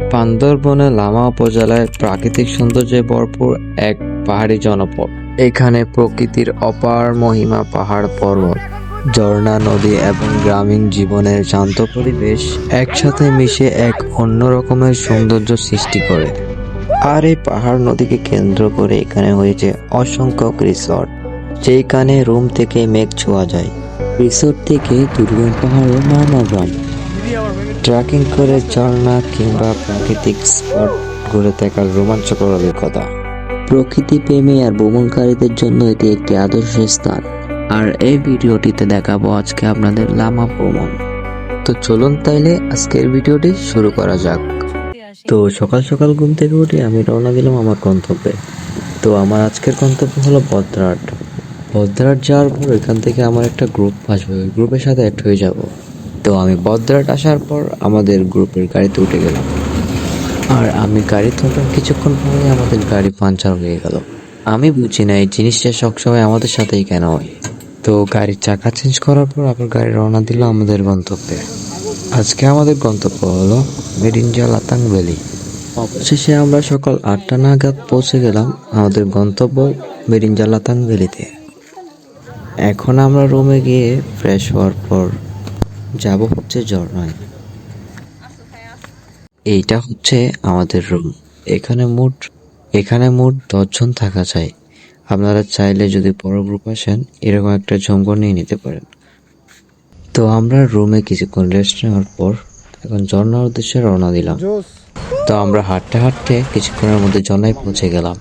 বান্দরবনে লামা উপজেলায় প্রাকৃতিক সৌন্দর্যে ভরপুর এক পাহাড়ি জনপদ। এখানে প্রকৃতির অপার মহিমা পাহাড় পর্বত, ঝর্ণা নদী এবং গ্রামীণ জীবনের শান্ত পরিবেশ একসাথে মিশে এক অন্য রকমের সৌন্দর্য সৃষ্টি করে। আর এই পাহাড় নদীকে কেন্দ্র করে এখানে হয়েছে অসংখ্য রিসর্ট যেখানে রুম থেকে মেঘ ছোঁয়া যায়। রিসোর্ট থেকে দুর্গম পাহাড়ের নানা গ্রাম। ট্রেকিং করে ঝর্ণা কিংবা প্রাকৃতিক স্পট ঘুরে থাকার রোমাঞ্চকর অভিজ্ঞতা। প্রকৃতি প্রেমী আর ভ্রমণকারীদের জন্য এটি একটি আদর্শ স্থান। আর এই ভিডিওটিতে দেখাবো আজকে আপনাদের লামা ভ্রমণ। তো চলুন তাইলে আজকের ভিডিওটি শুরু করা যাক। তো সকাল সকাল ঘুম থেকে উঠে আমি রওনা দিলাম আমার গন্তব্যে। তো আমার আজকের গন্তব্য হলো বদ্রাট বদ্রাট যাওয়ার পর এখান থেকে আমার একটা গ্রুপ আসবে। ওই গ্রুপের সাথে অ্যাড হয়ে যাব। তো আমি বদ্রাট আসার পর আমাদের গ্রুপের গাড়িতে উঠে গেলাম। আর আমি গাড়িতে ওঠার কিছুক্ষণ পরে আমাদের গাড়ি পাঞ্চার হয়ে গেল। আমি বুঝি না, এই জিনিসটা সবসময় আমাদের সাথেই কেন হয়? তো গাড়ির চাকা চেঞ্জ করার পর আবার গাড়ি রওনা দিল আমাদের গন্তব্যে। আজকে আমাদের গন্তব্য হলো মেডিনজা লাতাং ভ্যালি অবশেষে আমরা সকাল আটটা নাগাদ পৌঁছে গেলাম আমাদের গন্তব্য মেডিনজা লাতাং ভ্যালিতে এখন আমরা রুমে গিয়ে ফ্রেশ হওয়ার পর যাব হচ্ছে ঝর্ণায় এইটা হচ্ছে আমাদের রুম এখানে মোট এখানে মোট দশজন থাকা চাই। আপনারা চাইলে যদি বড় গ্রুপ আসেন এরকম একটা জঙ্গল নিয়ে নিতে পারেন। তো আমরা রুমে কিছুক্ষণ রেস্ট নেওয়ার পর এখন ঝর্ণার উদ্দেশ্যে রওনা দিলাম। তো আমরা হাঁটতে হাঁটতে কিছুক্ষণের মধ্যে ঝর্ণায় পৌঁছে গেলাম।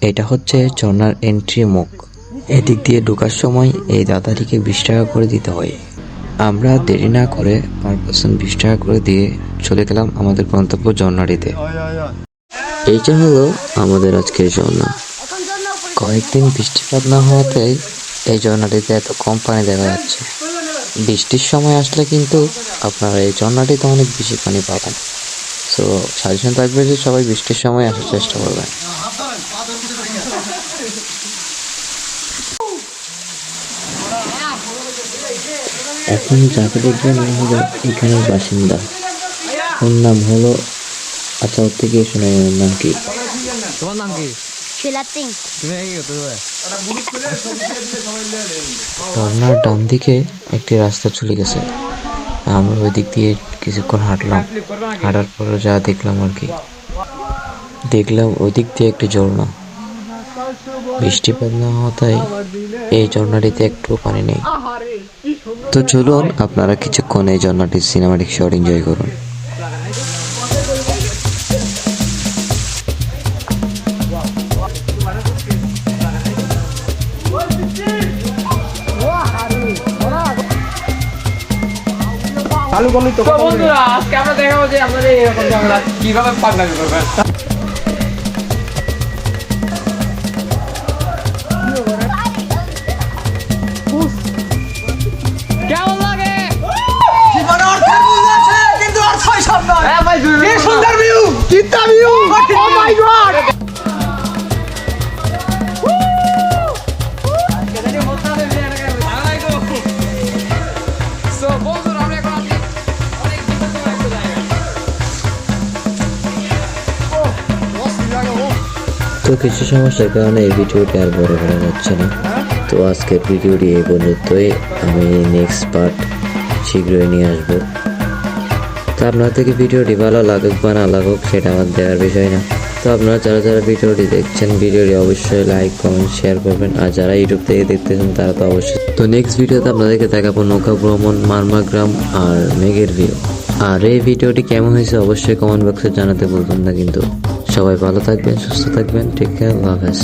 এটা হচ্ছে ঝর্ণার এন্ট্রি মুখ। এদিক দিয়ে ঢোকার সময় এই দাদাটিকে বিশ টাকা করে দিতে হয়। আমরা দেরি না করে পার পার্সন বিশ টাকা করে দিয়ে চলে গেলাম আমাদের গন্তব্য ঝর্ণাটিতে। এইটা হলো আমাদের আজকের ঝর্ণা। কয়েকদিন বৃষ্টিপাত না হওয়াতেই এই ঝর্ণাটিতে এত কম পানি দেখা যাচ্ছে। বৃষ্টির সময় আসলে কিন্তু আপনারা এই ঝর্ণাটিতে অনেক বেশি পানি পাবেন। সো সাজেশন থাকবে যে সবাই বৃষ্টির সময় আসার চেষ্টা করবেন। এখন যাকে দেখবেন উনি হলো এখানের বাসিন্দা। ওর নাম হলো আচ্ছা ওর থেকে শুনে ওর নাম কি? তোমার নাম কি? ঝর্ণার ডান দিকে একটি রাস্তা চলে গেছে। আমরা ওই দিক দিয়ে কিছুক্ষণ হাঁটলাম। হাঁটার পরে যা দেখলাম আর কি। দেখলাম ওই দিক দিয়ে একটি ঝর্ণা। বৃষ্টিপাত না হওয়ায় এই ঝর্ণাটিতে একটু পানি নেই। তো চলুন আপনারা কিছুক্ষণ এই ঝর্ণাটির সিনেমাটিক শট এনজয় করুন। তো বন্ধুরা যে আপনাদের এরকম ঝগড়া কীভাবে পাগলামি করবেন। অনেক বিপজ্জনক একটা জায়গায়। তো কিছু সমস্যার কারণে এই ভিডিওটি আর বড় করা যাচ্ছে না। তো আজকের ভিডিওটি এই পর্যন্তই। আমি নেক্সট পার্ট শীঘ্রই নিয়ে আসব। তো আপনার থেকে ভিডিওটি ভালো লাগুক বা না লাগুক, সেটা আমার দেওয়ার বিষয় না। তো আপনারা যারা যারা ভিডিওটি দেখছেন, ভিডিওটি অবশ্যই লাইক কমেন্ট শেয়ার করবেন। আর যারা ইউটিউব থেকে দেখতেছেন, তারা তো অবশ্যই তো নেক্সট ভিডিওতে আপনাদেরকে দেখাবো নৌকা ভ্রমণ মারমা গ্রাম আর মেঘের ভিউ। আর এই ভিডিওটি কেমন হয়েছে অবশ্যই কমেন্ট বক্সে জানাতে বলবেন না কিন্তু। সবাই ভালো থাকবেন, সুস্থ থাকবেন। কেয়ার আল্লাহ হাফেজ।